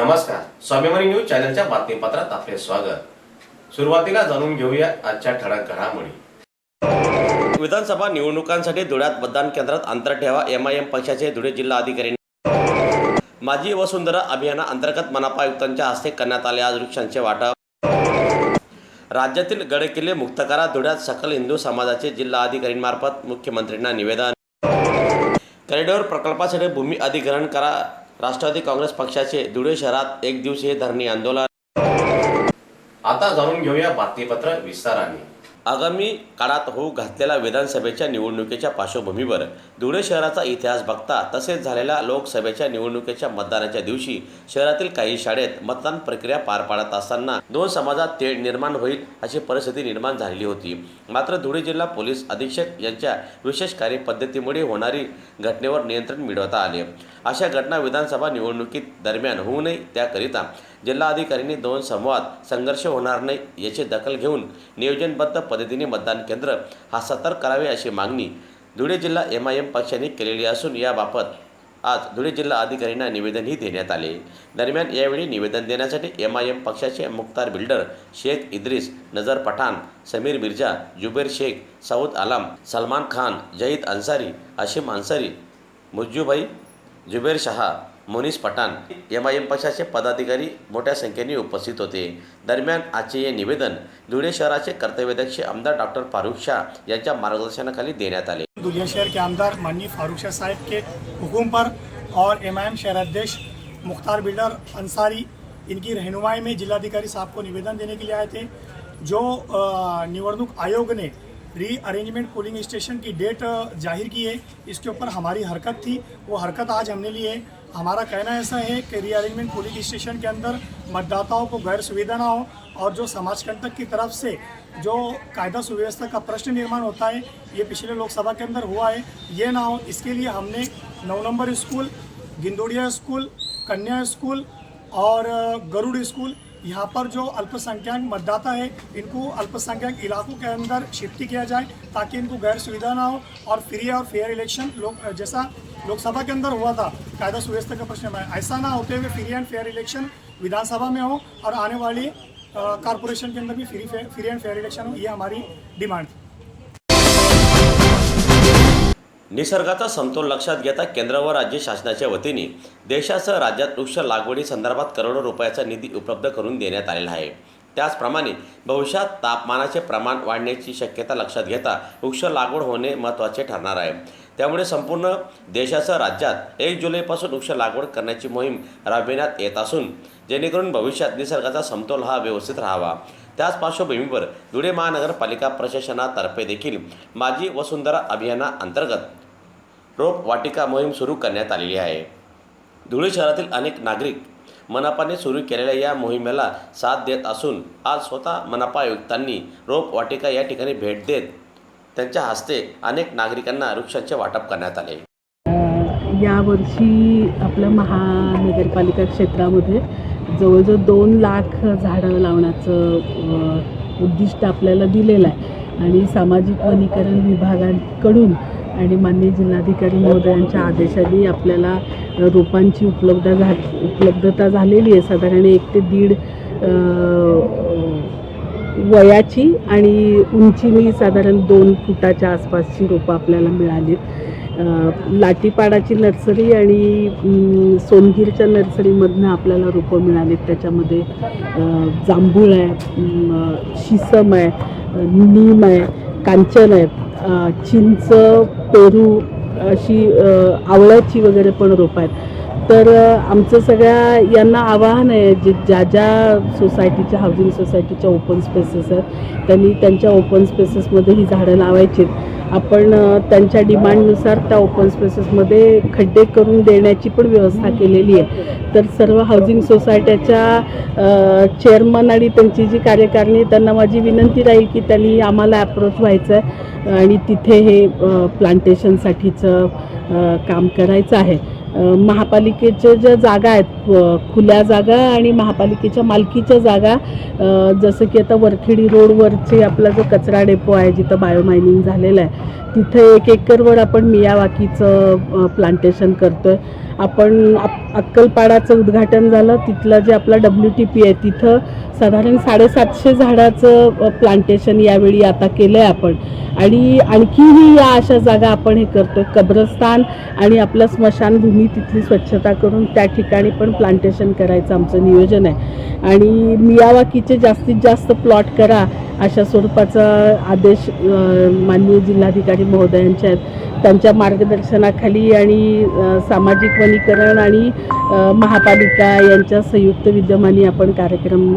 नमस्कार. स्वाभिमानी न्यूज चॅनलच्या बातमीपत्रात आपले स्वागत. सुरुवातीला जाणून घेऊया आजच्या ठळक घडामोडी. विधानसभा निवडणुकांसाठी धुळ्यात मतदान केंद्रात अंतर ठेवा एम आय एम पक्षाचे धुळे जिल्हा अधिकारी. माझी वसुंधरा अभियाना अंतर्गत मनापा आयुक्तांच्या हस्ते करण्यात आले आज वृक्षांचे वाटप. राज्यातील गडकिल्ले मुक्त करा धुळ्यात सकल हिंदू समाजाचे जिल्हा अधिकारींमार्फत मुख्यमंत्र्यांना निवेदन. कॉरिडॉर प्रकल्पासाठी भूमी अधिग्रहण करा राष्ट्रवादी काँग्रेस पक्षाचे धुळे शहरात एक दिवसीय धरणे आंदोलन. आता जाणून घेऊया बातमीपत्र विस्ताराने. आगामी काळात होऊ घातलेल्या विधानसभेच्या निवडणुकीच्या पार्श्वभूमीवर धुळे शहराचा इतिहास बघता तसेच झालेल्या लोकसभेच्या निवडणुकीच्या मतदानाच्या दिवशी शहरातील काही शाळेत मतदान प्रक्रिया पार पाडत असताना दोन समाजात तेढ निर्माण होईल अशी परिस्थिती निर्माण झालेली होती. मात्र धुळे जिल्हा पोलीस अधीक्षक यांच्या विशेष कार्यपद्धतीमुळे होणारी घटनेवर नियंत्रण मिळवता आले. अशा घटना विधानसभा निवडणुकीत दरम्यान होऊ नये त्याकरिता जिल्हाधिकाऱ्यांनी दोन समूहात संघर्ष होणार नाही याची दखल घेऊन नियोजनबद्ध पद्धतीने मतदान केंद्र हा सतर्क करावे अशी मागणी धुळे जिल्हा एम आय एम पक्षाने केलेली असून याबाबत आज धुळे जिल्हा अधिकाऱ्यांना निवेदनही देण्यात आले. दरम्यान यावेळी निवेदन देण्यासाठी एम आय एम पक्षाचे Mukhtar builder Shaikh Idris Nazar Pathan Sameer Mirza Zuber Shaikh Saud Alam Salman Khan Zaid Ansari Ashim Ansari मुज्जूभाई Zuber Shah Monis Pathan M I M पक्षाचे पदाधिकारी मोठ्या संख्येने उपस्थित होते. दरम्यान आजचे हे निवेदन धुळे शहराचे कर्तव्याध्यक्ष आमदार डॉक्टर फारुख शाह यांच्या मार्गदर्शनाखाली देण्यात आले. धुळे शहर के आमदार माननीय फारुख शाह साहब के हुकुम पर और एम आई एम शहराध्यक्ष मुख्तार बिल्डर अंसारी इनकी रहनुमाई में जिलाधिकारी साहब को निवेदन देने के लिए आए थे जो निवडणूक आयोग ने री अरेंजमेंट पोलिंग स्टेशन की डेट ज़ाहिर की है। इसके ऊपर हमारी हरकत थी। वो हरकत आज हमने ली है। हमारा कहना ऐसा है कि री अरेंजमेंट पोलिंग स्टेशन के अंदर मतदाताओं को गैर सुविधा ना हो और जो समाजकंटक की तरफ़ से जो कायदा सुव्यवस्था का प्रश्न निर्माण होता है, ये पिछले लोकसभा के अंदर हुआ है, ये ना हो। इसके लिए हमने नौ नंबर स्कूल, गिंदोड़िया स्कूल, कन्या स्कूल और गरुड़ स्कूल यहाँ पर जो अल्पसंख्यक मतदाता है, इनको अल्पसंख्यक इलाकों के अंदर शिफ्ट किया जाए ताकि इनको गैर सुविधा ना हो और फ्री और फेयर इलेक्शन लोग, जैसा लोकसभा के अंदर हुआ था, कायदा सुव्यवस्था का प्रश्न में ऐसा ना होते हुए फ्री एंड फेयर इलेक्शन विधानसभा में हो और आने वाली कॉरपोरेशन के अंदर भी free free and fair election हो, ये हमारी डिमांड थी। निसर्गाचा समतोल लक्षात घेता केंद्र व राज्य शासनाच्या वतीने देशासह राज्यात वृक्ष लागवडी संदर्भात करोडो रुपयाचा निधी उपलब्ध करून देण्यात आलेला आहे. त्याचप्रमाणे भविष्यात तापमानाचे प्रमाण वाढण्याची शक्यता लक्षात घेता वृक्ष लागवड होणे महत्त्वाचे ठरणार आहे. त्यामुळे संपूर्ण देशासह राज्यात एक जुलैपासून वृक्ष लागवड करण्याची मोहीम राबविण्यात येत असून जेणेकरून भविष्यात निसर्गाचा समतोल हा व्यवस्थित राहावा. त्याच पार्श्वभूमीवर धुळे महानगरपालिका प्रशासनातर्फे देखील माझी वसुंधरा अभियाना अंतर्गत रोप वाटिका मोहीम सुरू करण्यात आलेली आहे. धुळे शहरातील अनेक नागरिक मनपाने सुरू केलेल्या या मोहिमेला साथ देत असून आज स्वतः मनपा आयुक्तांनी रोप वाटिका या ठिकाणी भेट देत त्यांच्या हस्ते अनेक नागरिकांना वृक्षांचे वाटप करण्यात आले. यावर्षी आपल्या महानगरपालिका क्षेत्रामध्ये जवळजवळ दोन लाख झाडं लावण्याचं उद्दिष्ट आपल्याला दिलेलं आहे. आणि सामाजिक वनीकरण विभागांकडून आणि माननीय जिल्हाधिकारी महोदयांच्या आदेशाने आपल्याला रोपांची उपलब्ध झा उपलब्धता झालेली आहे. साधारण एक ते दीड वयाची आणि उंचीनी साधारण दोन फुटाच्या आसपासची रोपं आपल्याला मिळाली. लाटीपाडाची नर्सरी आणि सोनगीरच्या नर्सरीमधनं आपल्याला रोपं मिळालीत. त्याच्यामध्ये जांभूळ आहे शिसम आहे नीम आहे कांचन आहे. चिंच पेरू अशी आवळ्याची वगैरे पण रोपं आहेत. तर आमचं सगळ्या यांना आवाहन आहे जे ज्या ज्या सोसायटीच्या हाऊसिंग सोसायटीच्या ओपन स्पेसेस आहेत त्यांनी त्यांच्या ओपन स्पेसेसमध्ये ही झाडं लावायची. आपण त्यांच्या डिमांडनुसार त्या ओपन स्पेसेसमध्ये खड्डे करून देण्याची पण व्यवस्था केलेली आहे. तर सर्व हाऊसिंग सोसायट्याच्या चेअरमन आणि त्यांची जी कार्यकारिणी आहे, त्यांना माझी विनंती राहील की त्यांनी आम्हाला अप्रोच व्हायचं आहे आणि तिथे हे प्लांटेशनसाठीचं काम करायचं आहे. महापालिकेच्या ज्या जागा आहेत खुल्या जागा आणि महापालिकेच्या मालकीच्या जागा जसं की आता वरखेडी रोडवरचे आपला जो कचरा डेपो आहे जिथं बायोमायनिंग झालेलं आहे तिथं एक एकरवर आपण मियावाकीचं प्लांटेशन करतोय. आपण आप अक्कलपाडाचं उद्घाटन झालं. तिथलं जे आपला डब्ल्यू टी पी आहे तिथं साधारण साडेसातशे झाडाचं प्लांटेशन यावेळी आता केलं आहे आपण. आणि आणखीही या अशा जागा आपण हे करतोय. कब्रस्तान आणि आपलं स्मशानभूमी तिथली स्वच्छता करून त्या ठिकाणी पण प्लांटेशन करायचं आमचं नियोजन आहे. आणि मियावाकीचे जास्तीत जास्त प्लॉट करा. अशा स्वरूपाचा आदेश माननीय जिल्हाधिकारी महोदयांचे आहेत. त्यांच्या मार्गदर्शनाखाली आणि सामाजिक वनीकरण आणि महापालिका यांच्या संयुक्त विद्यमाने आपण कार्यक्रम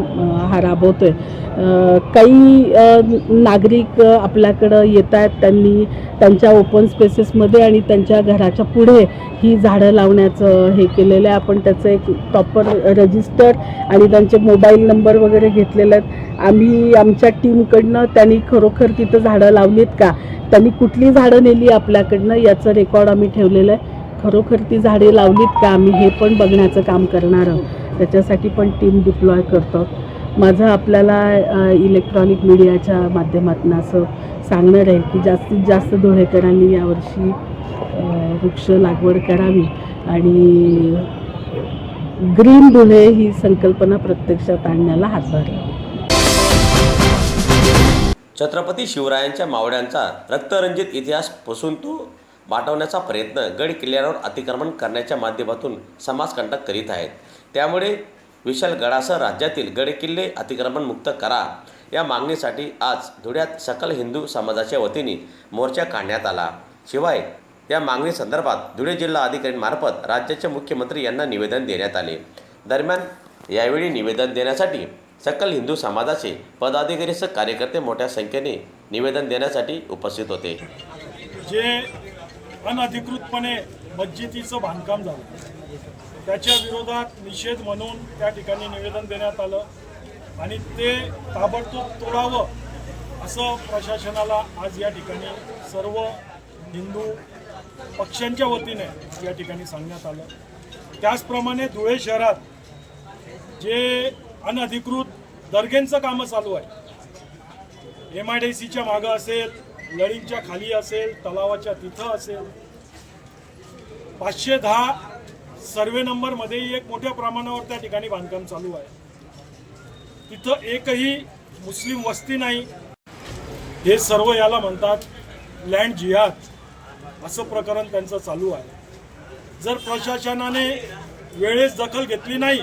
हा राबवतो आहे काही नागरिक आपल्याकडं येत आहेत त्यांनी त्यांच्या ओपन स्पेसेसमध्ये आणि त्यांच्या घराच्या पुढे ही झाडं लावण्याचं हे केलेलं आहे. आपण त्याचं एक प्रॉपर रजिस्टर आणि त्यांचे मोबाईल नंबर वगैरे घेतलेले आहेत. आम्ही आमच्या टीमकडनं त्यांनी खरोखर तिथं झाडं लावलीत का? त्यांनी कुठली झाडं नेली आपल्याकडनं? याचं रेकॉर्ड आम्ही ठेवलेलं आहे. खरोखर ती झाडे लावलीत का? आम्ही हे पण बघण्याचं काम करणार आहोत. त्याच्यासाठी पण टीम डिप्लॉय करतो. माझं आपल्याला इलेक्ट्रॉनिक मीडियाच्या माध्यमातून असं सांगणार आहे की जास्तीत जास्त धुळेकरांनी यावर्षी वृक्ष लागवड करावी आणि ग्रीन धुळे ही संकल्पना प्रत्यक्षात आणण्याला हातभार लावावा. छत्रपती शिवरायांच्या मावळ्यांचा रक्तरंजित इतिहास पुसून तो वाटवण्याचा प्रयत्न गड किल्ल्यावर अतिक्रमण करण्याच्या माध्यमातून समाजकंटक करीत आहेत. त्यामुळे विशालगडासह राज्यातील गडकिल्ले अतिक्रमणमुक्त अतिक्रमण मुक्त करा. या मागणीसाठी आज धुळ्यात सकल हिंदू समाजाच्या वतीने मोर्चा काढण्यात आला. शिवाय या मागणीसंदर्भात धुळे जिल्हा अधिकाऱ्यांमार्फत राज्याचे मुख्यमंत्री यांना निवेदन देण्यात आले. दरम्यान यावेळी निवेदन देण्यासाठी सकल हिंदू समाजाचे पदाधिकारीसह कार्यकर्ते मोठ्या संख्येने निवेदन देण्यासाठी उपस्थित होते. जे अनधिकृतपणे मस्जिदीचं बांधकाम झालं त्याच्या विरोधात निषेध म्हणून त्या ठिकाणी निवेदन देण्यात आलं आणि ते ताबडतोब तोडावं असं प्रशासनाला आज या ठिकाणी सर्व हिंदू पक्षांच्या वतीने या ठिकाणी सांगण्यात आलं. त्याचप्रमाणे धुळे शहरात जे अनधिकृत दर्गेंचं कामं चालू आहे. एम आय डी सीच्या मागं असेल लळींच्या खाली असेल तलावाच्या तिथं असेल. पाचशे दहा सर्वे नंबरमध्येही एक मोठ्या प्रमाणावर त्या ठिकाणी बांधकाम चालू आहे. तिथं एकही मुस्लिम वस्ती नाही. हे सर्व याला म्हणतात लँड जिहाद. असं प्रकरण त्यांचं चालू आहे. जर प्रशासनाने वेळेस दखल घेतली नाही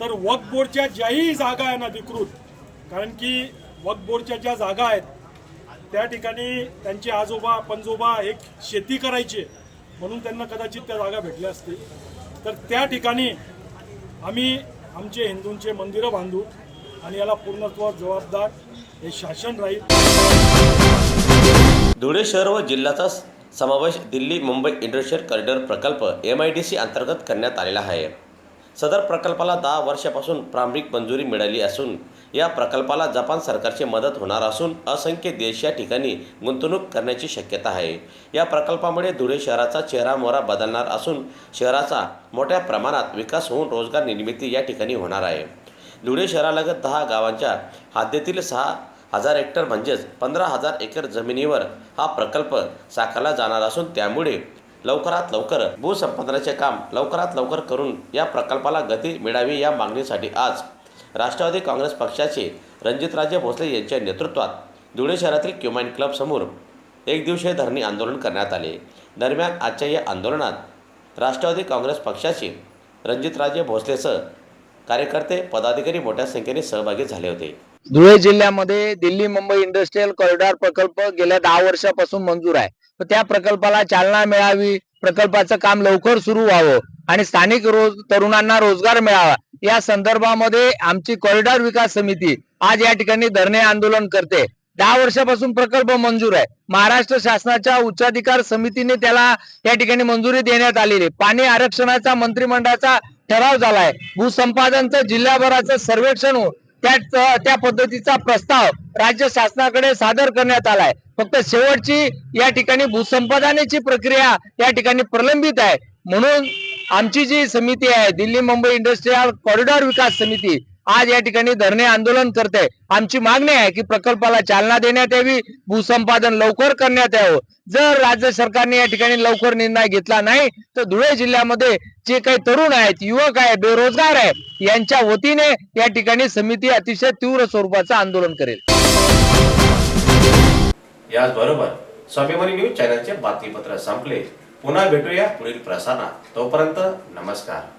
तर वक्फ बोर्डच्या ज्याही जागा आहे अधिकृत कारण की वक्फ बोर्डच्या ज्या जागा आहेत त्या ठिकाणी त्यांचे आजोबा पंजोबा एक शेती करायचे म्हणून त्यांना कदाचित त्या जागा भेटल्या असतील. तर त्या ठिकाणी आम्ही आमचे हिंदूंचे मंदिरं बांधू आणि याला पूर्णत्व जबाबदार हे शासन राहील. धुळे शहर व जिल्ह्याचा समावेश दिल्ली मुंबई इंडस्ट्रियल कॉरिडॉर प्रकल्प एम आय डी सी अंतर्गत करण्यात आलेला आहे. सदर प्रकल्पाला दहा वर्षापासून प्रारंभिक मंजुरी मिळाली असून या प्रकल्पाला जपान सरकारची मदत होणार असून असंख्य देश या ठिकाणी गुंतवणूक करण्याची शक्यता आहे. या प्रकल्पामुळे धुळे शहराचा चेहरा मोहरा बदलणार असून शहराचा मोठ्या प्रमाणात विकास होऊन रोजगार निर्मिती या ठिकाणी होणार आहे. धुळे शहरालगत दहा गावांच्या हद्दीतील सहा हजार हेक्टर म्हणजेच पंधरा हजार एकर जमिनीवर हा प्रकल्प साकारला जाणार असून त्यामुळे लवकरात लवकर भूसंपादनाचे काम लवकरात लवकर करून या प्रकल्पाला गती मिळावी या मागणीसाठी आज राष्ट्रवादी काँग्रेस पक्षाचे रणजितराजे भोसले यांच्या नेतृत्वात धुळे शहरातील क्युमाइन क्लब समोर एक दिवसीय धरणे आंदोलन करण्यात आले. दरम्यान आजच्या या आंदोलनात राष्ट्रवादी काँग्रेस पक्षाचे रणजितराजे भोसलेसह कार्यकर्ते पदाधिकारी मोठ्या संख्येने सहभागी झाले होते. धुळे जिल्ह्यामध्ये दिल्ली मुंबई इंडस्ट्रीयल कॉरिडॉर प्रकल्प गेल्या दहा वर्षापासून मंजूर आहे. तर त्या प्रकल्पाला चालना मिळावी प्रकल्पाचं काम लवकर सुरू व्हावं आणि स्थानिक रोज तरुणांना रोजगार मिळावा. या संदर्भामध्ये आमची कॉरिडॉर विकास समिती आज या ठिकाणी धरणे आंदोलन करते. दहा वर्षापासून प्रकल्प मंजूर आहे. महाराष्ट्र शासनाच्या उच्चाधिकार समितीने त्याला या ठिकाणी मंजुरी देण्यात आलेली. आहे. पाणी आरक्षणाचा मंत्रिमंडळाचा ठराव झालाय. भूसंपादनचं जिल्हाभराचं सर्वेक्षण त्या त्या पद्धतीचा प्रस्ताव राज्य शासनाकडे सादर करण्यात आलाय. फक्त शेवटची या ठिकाणी भूसंपादनाची प्रक्रिया या ठिकाणी प्रलंबित आहे. म्हणून आमची जी समिती आहे दिल्ली मुंबई इंडस्ट्रीयल कॉरिडॉर विकास समिती आज या ठिकाणी धरणे आंदोलन करते. आमची मागणी आहे की प्रकल्पाला चालना देण्यात यावी भूसंपादन लवकर करण्यात यावं. जर राज्य सरकारने या ठिकाणी लवकर निर्णय घेतला नाही तर धुळे जिल्ह्यामध्ये जे काही तरुण आहेत युवक आहे बेरोजगार आहे यांच्या वतीने या ठिकाणी समिती अतिशय तीव्र स्वरूपाचं आंदोलन करेल. याचबरोबर स्वाभिमानी न्यूज चॅनलचे बातमीपत्र संपले. पुन्हा भेटूया पुढील प्रसारणात. तोपर्यंत नमस्कार.